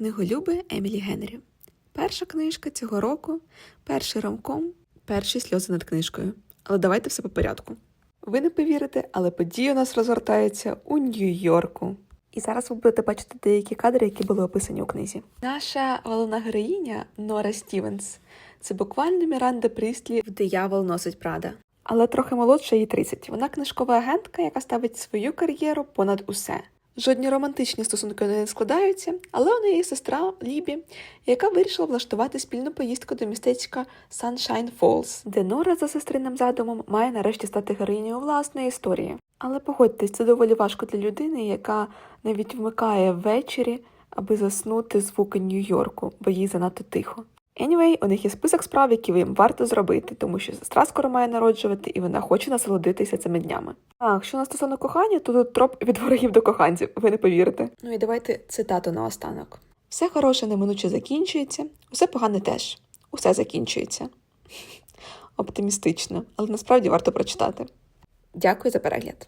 Книголюби Емілі Генрі. Перша книжка цього року, перший ромком, перші сльози над книжкою. Але давайте все по порядку. Ви не повірите, але події у нас розгортаються у Нью-Йорку. І зараз ви будете бачити деякі кадри, які були описані у книзі. Наша головна героїня Нора Стівенс. Це буквально Міранда Пріслі в Диявол носить Прада. Але трохи молодша їй 30. Вона книжкова агентка, яка ставить свою кар'єру понад усе. Жодні романтичні стосунки не складаються, але у неї сестра Лібі, яка вирішила влаштувати спільну поїздку до містечка Sunshine Falls, де Нора за сестринним задумом має нарешті стати героїнею власної історії. Але погодьтесь, це доволі важко для людини, яка навіть вмикає ввечері, аби заснути звуки Нью-Йорку, бо їй занадто тихо. Anyway, у них є список справ, які їм варто зробити, тому що сестра скоро має народжувати, і вона хоче насолодитися цими днями. А якщо на стосовно кохання, то тут троп від ворогів до коханців, ви не повірите. Ну і давайте цитату на останок. Все хороше неминуче закінчується, усе погане теж. Усе закінчується. Оптимістично, але насправді варто прочитати. Дякую за перегляд.